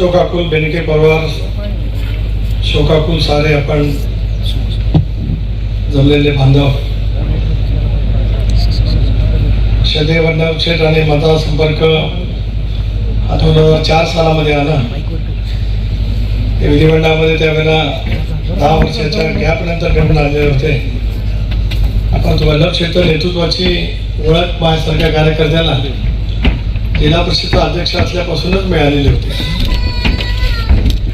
शोकाकुल बेनके पवार शोकाकुल सारे आपण जमलेले बांधव. शदेवर्ण क्षेत्र आणि मता संपर्क हा दोन हजार चार सालामध्ये आला. ते विधिमंडळामध्ये त्यावेळेला दहा वर्षाच्या गॅप नंतर निवडून आलेले होते. आपण तुम्हाला क्षेत्र नेतृत्वाची ओळख माझ्यासारख्या कार्यकर्त्याला जिल्हा परिषद अध्यक्ष असल्यापासूनच मिळालेली होती.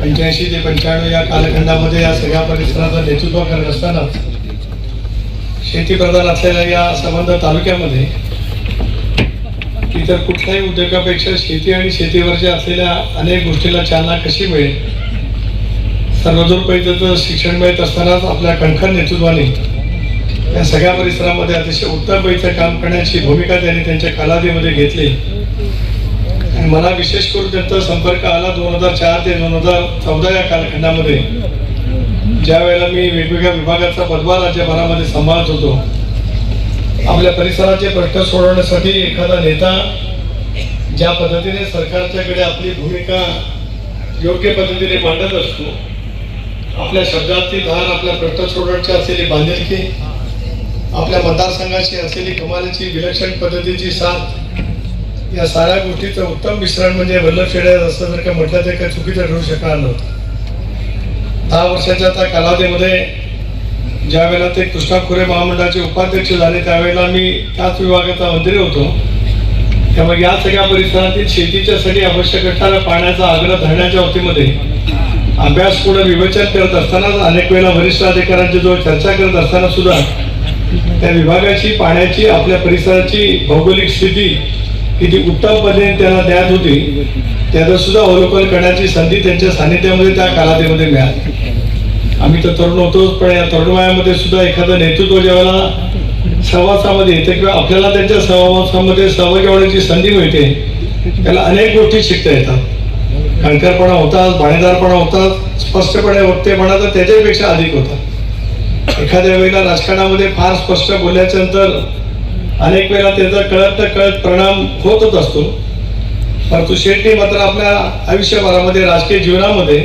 पंच्याऐंशी ते पंच्याण्णव या कालखंडामध्ये या सगळ्या परिसराचं नेतृत्व करत असताना शेतीप्रधान असलेल्या या संबंध तालुक्यामध्ये इतर कुठल्याही उद्योगापेक्षा शेती आणि शेतीवरच्या असलेल्या अनेक गोष्टीला चालना कशी मिळेल? सर्वदूर पैदचं शिक्षण मिळत असतानाच आपल्या कणखर नेतृत्वाने या सगळ्या परिसरामध्ये अतिशय उत्तम पैसे काम करण्याची भूमिका त्यांनी त्यांच्या कालावधीमध्ये घेतली. मला विशेष करून त्यांचा संपर्क आला दोन हजार चार ते दोन हजार चौदा या कालखंडामध्ये. ज्या वेळेला मी वेगवेगळ्या विभागाचा पदभार राज्यभरामध्ये सांभाळत होतो. आपल्या परिसराचे प्रश्न सोडवण्यासाठी एखादा नेता ज्या पद्धतीने सरकारच्याकडे आपली भूमिका योग्य पद्धतीने मांडत असतो आपल्या शब्दातली धार आपल्या प्रश्न सोडवण्याची असलेली बांधिलकी आपल्या मतदारसंघाची असलेली कमालीची विलक्षण पद्धतीची साथ या साऱ्या गोष्टीचं उत्तम मिश्रण म्हणजे वल्लभ शेडे असं जर का म्हटलं तर काही चुकीचं ठरू शकणार नव्हतं. दहा वर्षाच्या त्या कालावधीमध्ये ज्या वेळेला ते कृष्णा खुरे महामंडळाचे उपाध्यक्ष झाले त्यावेळेला मी त्याच विभागाचा मंत्री होतो. त्यामुळे या सगळ्या परिसरातील शेतीच्यासाठी आवश्यक असणाऱ्या पाण्याचा आग्रह धरण्याच्या वतीमध्ये अभ्यास पुढे विवेचन करत असताना अनेक वेळेला वरिष्ठ अधिकाऱ्यांच्या जवळ चर्चा करत असताना सुद्धा त्या विभागाची पाण्याची आपल्या परिसराची भौगोलिक स्थिती किती उत्तम पद्धतीने त्यांना द्यात होती त्याचं सुद्धा अवलोकन करण्याची संधी त्यांच्या सानिध्यामध्ये त्या कालावधीमध्ये मिळाली. आम्ही तर तरुण होतोच पण या तरुण वयामध्ये सुद्धा एखादं नेतृत्व ज्यावेळेला सहवासामध्ये येते किंवा आपल्याला त्यांच्या सहवासामध्ये सहभागी होण्याची संधी मिळते त्याला अनेक गोष्टी शिकता येतात. कणकरपणा होतात भाणेदारपणा होतात स्पष्टपणे वक्तेपणा तर त्याच्यापेक्षा अधिक होतात. एखाद्या वेळेला राजकारणामध्ये फार स्पष्ट बोलल्याच्या नंतर अनेक वेळा त्याचा कळत कळत परिणाम होतच असतो. परंतु शेट्टी मात्र आपल्या आयुष्यभरामध्ये राजकीय जीवनामध्ये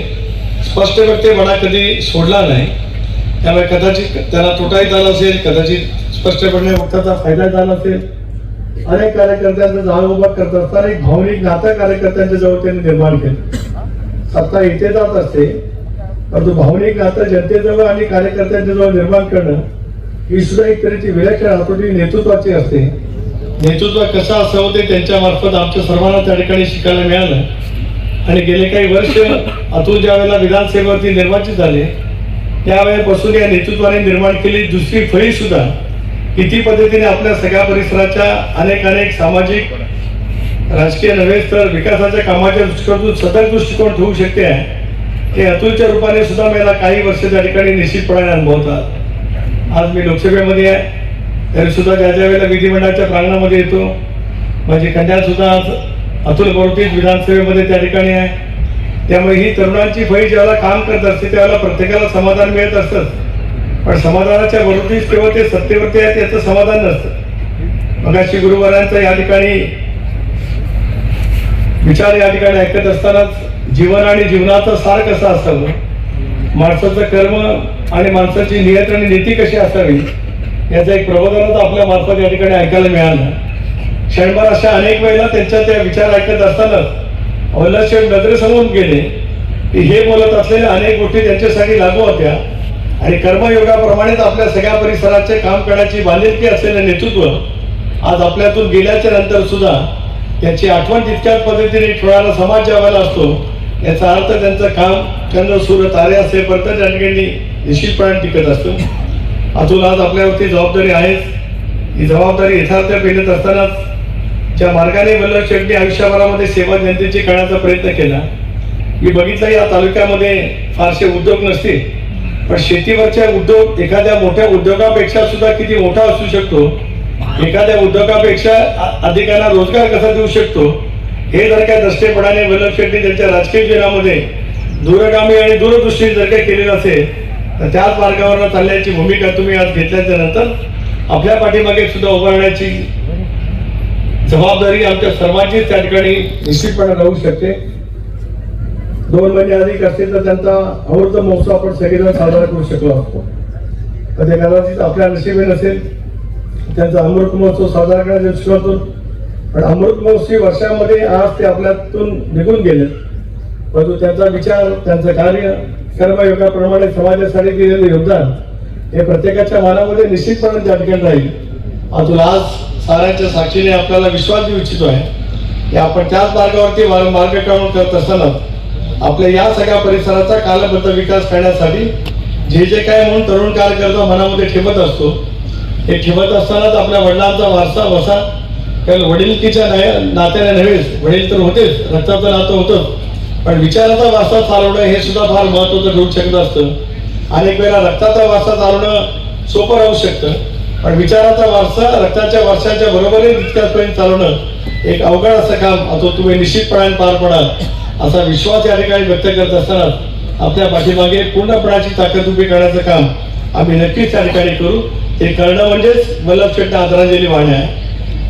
स्पष्ट व्यक्तीपणा कधी सोडला नाही. त्यामुळे कदाचित त्याला तोटाही झाला असेल कदाचित स्पष्टपणे वक्ताचा फायदा झाला असेल. अनेक कार्यकर्त्यांचा जाळ उभा करत असताना एक भावनिक नातं कार्यकर्त्यांच्या जवळ त्यांनी निर्माण केलं. सत्ता इथे जात असते परंतु भावनिक नातं जनतेजवळ आणि कार्यकर्त्यांच्या जवळ निर्माण करणं ही सुद्धा एक तऱ्हेची विलक्षण हातोटी नेतृत्वाची असते. नेतृत्व कसं असावं ते त्यांच्या मार्फत आमच्या सर्वांना त्या ठिकाणी शिकायला मिळालं. आणि गेले काही वर्ष अतुल ज्या वेळेला विधानसभेवरती निर्वाचित झाले त्यावेळेपासून या नेतृत्वाने निर्माण केली दुसरी फळी सुद्धा. किती पद्धतीने आपल्या सगळ्या परिसराच्या अनेक अनेक सामाजिक राजकीय नव्हे तर विकासाच्या कामाच्या दृष्टिकोनातून सतत दृष्टिकोन ठेवू शकते. आहे हे अतुलच्या रूपाने सुद्धा मला काही वर्ष त्या ठिकाणी निश्चितपणे अनुभवतात. आज मी लोकसभेमध्ये आहे. तरी सुद्धा ज्या ज्या वेळेला विधिमंडळाच्या प्रांगणामध्ये येतो माझी कन्या सुद्धा आज अतुल बरोतीत विधानसभेमध्ये त्या ठिकाणी आहे. त्यामुळे ही तरुणांची फळी ज्यावेळेला काम करत असते त्यावेळेला प्रत्येकाला समाधान मिळत असतं. पण समाधानाच्या बरोबरीच केवळ ते सत्तेवरती आहे त्याचं समाधान नसतं. मगाशी गुरुवारांचा या ठिकाणी विचार या ठिकाणी ऐकत असतानाच जीवन आणि जीवनाचं सार कसं असावं? माणसाचं कर्म आणि माणसाची नियत आणि नीती कशी असावी याचा एक प्रबोधनच आपल्या मार्फत या ठिकाणी ऐकायला मिळालं. क्षणभर अशा अनेक वेळेला त्यांच्या त्या विचार ऐकत असतानाच वल्लभशेठ नजरेसमोरून गेले. की हे बोलत असलेल्या अनेक गोष्टी त्यांच्यासाठी लागू होत्या. आणि कर्मयोगाप्रमाणेच आपल्या सगळ्या परिसराचे काम करण्याची बांधिलकी असलेलं नेतृत्व आज आपल्यातून गेल्याच्यानंतर सुद्धा त्याची आठवण तितक्याच पद्धतीने ठेवायला समाज जेवायला असतो याचा अर्थ त्यांचं काम चंद्र सूर्य तारे असेपर्यंत त्या ठिकाणी निश्चितपणे टिकत असतो. अतुल आज आपल्यावरती जबाबदारी आहेच. ही जबाबदारी यथार्थ पेलत असतानाच ज्या मार्गाने वल्लभ शेट्टी आयुष्यभरामध्ये सेवा जनतेची करण्याचा प्रयत्न केला मी बघितलं या तालुक्यामध्ये फारसे उद्योग नसतील. पण शेतीवरच्या उद्योग एखाद्या मोठ्या उद्योगापेक्षा सुद्धा किती मोठा असू शकतो? एखाद्या उद्योगापेक्षा अधिकांना रोजगार कसा देऊ शकतो? हे जर काय दृष्टीपणाने वल्लभ शेट्टी त्यांच्या राजकीय जीवनामध्ये दूरगामी आणि दूरदृष्टी जर काही केलेलं असेल तर त्याच मार्गावर चालण्याची भूमिका तुम्ही आज घेतल्याच्या नंतर आपल्या पाठीमागे सुद्धा उभारण्याची जबाबदारी आमच्या सर्वांचीच त्या ठिकाणी निश्चितपणे राहू शकते. दोन महिने अधिक असतील तर त्यांचा अमृत महोत्सव आपण सगळेजण साजरा करू शकलो असतो. तर ते कदाचित आपल्या नशिबे नसेल त्यांचा अमृत महोत्सव साजरा करण्याच्या दृष्टिकोनातून पण अमृत महोत्सवी वर्षामध्ये आज ते आपल्यातून निघून गेले. परंतु त्यांचा विचार त्यांचं कार्य कर्मयोगाप्रमाणे समाजासाठी दिलेलं योगदान हे प्रत्येकाच्या मनामध्ये निश्चितपणे त्या ठिकाणी राहील. अजून आज साऱ्यांच्या साक्षीने आपल्याला विश्वास देऊ इच्छितो आहे की आपण त्याच मार्गावरती मार्ग मार्गक्रमण करत असताना आपल्या या सगळ्या परिसराचा कालबद्ध विकास करण्यासाठी जे जे काय म्हणून तरुण कार्यकर्ता मनामध्ये ठेवत असतो हे ठेवत असतानाच आपल्या वडिलांचा वारसा वसा कारण वडीलकीच्या नाही- नात्याने नव्हेच वडील तर होतेच रक्ताचं नातं होतं. पण विचाराचा वारसा चालवणं हे सुद्धा फार महत्वाचं ठरू शकत असतं. अनेक वेळेला रक्ताचा वारसा चालवणं सोपं राहू शकतं. पण विचाराचा वारसा रक्ताच्या वारशाच्या बरोबरीने तितक्यापर्यंत चालवणं एक अवघड असं काम आता तुम्ही निश्चितपणाने पार पडाल असा विश्वास या ठिकाणी व्यक्त करत असताना आपल्या पाठीमागे पूर्णपणाची ताकद उभी करण्याचं काम आम्ही नक्कीच त्या ठिकाणी करू. ते करणं म्हणजेच वल्लभ शेट्टा आदरांजली वाहणे आहे.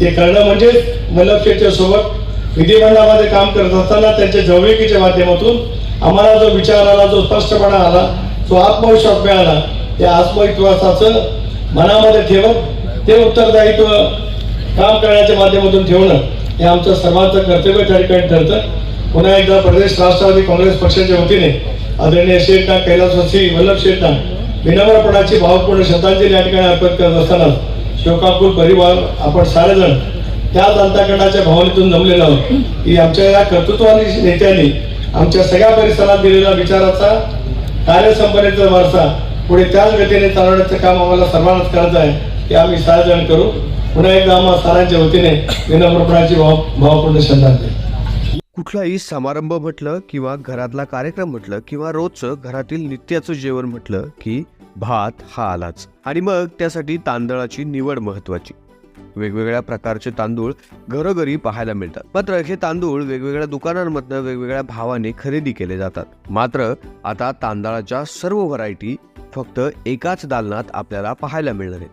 ते करणं म्हणजे वल्लभ सोबत विधिमंडळामध्ये काम करत असताना त्यांच्या जवळकीच्या माध्यमातून आम्हाला जो विचार आला जो स्पष्टपणा आला जो आत्मविश्वास मिळाला त्या आत्मविश्वासाचं मनामध्ये ठेवत ते उत्तरदायित्व काम करण्याच्या माध्यमातून ठेवणं हे आमचं सर्वांचं कर्तव्य. त्या ठिकाणी ठरतं. पुन्हा एकदा प्रदेश राष्ट्रवादी काँग्रेस पक्षाच्या वतीने आदरणीय शेठना कैलासवासी वल्लभ शेठना विनम्रपणाची भावपूर्ण श्रद्धांजली या ठिकाणी अर्पण करत असताना शोकाकुल परिवार आपण सारेजण त्याच अंतकरणाच्या भावनेतून जमलेलो आहोत. की आमच्या या कर्तृत्वानी नेत्यांनी आमच्या सगळ्या परिसरात दिलेला विचाराचा कार्यसंपनेचा वारसा पुढे त्याच गतीने चालवण्याचं काम आम्हाला सर्वांनाच करायचं आहे ते आम्ही सारेजण करू. पुन्हा एकदा आम्हा सारांच्या वतीने विनम्रपणाची भाव भावपूर्ण श्रद्धांजली. कुठलाही समारंभ म्हटलं किंवा घरातला कार्यक्रम म्हटलं किंवा रोजचं घरातील नित्याचं जेवण म्हटलं की भात हा आलाच. आणि मग त्यासाठी तांदळाची निवड महत्वाची वेगवेगळ्या प्रकारचे तांदूळ घरोघरी पाहायला मिळतात. मात्र हे तांदूळ वेगवेगळ्या दुकानांमधनं वेगवेगळ्या भावाने खरेदी केले जातात. मात्र आता तांदळाच्या सर्व व्हरायटी फक्त एकाच दालनात आपल्याला पाहायला मिळणार आहेत.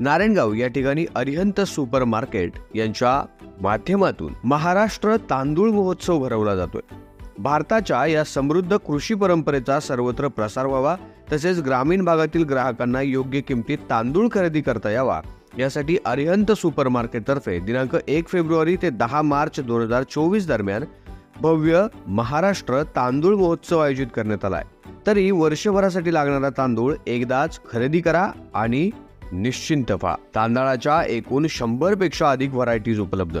नारायणगाव या ठिकाणी अरिहंत सुपर मार्केट यांच्या माध्यमातून महाराष्ट्र तांदूळ महोत्सव भरवला जातोय. भारताच्या या समृद्ध कृषी परंपरेचा सर्वत्र प्रसार व्हावा तसेच ग्रामीण भागातील ग्राहकांना योग्य किमतीत तांदूळ खरेदी करता यावा. यासाठी अरिहंत सुपर मार्केटतर्फे दिनांक एक फेब्रुवारी ते दहा मार्च दोन हजार चोवीस दरम्यान भव्य महाराष्ट्र तांदूळ महोत्सव आयोजित करण्यात आला आहे तरी वर्षभरासाठी लागणारा तांदूळ एकदाच खरेदी करा आणि निश्चिंत व्हा. तांदळाच्या एकूण शंभरपेक्षा अधिक व्हरायटीज उपलब्ध.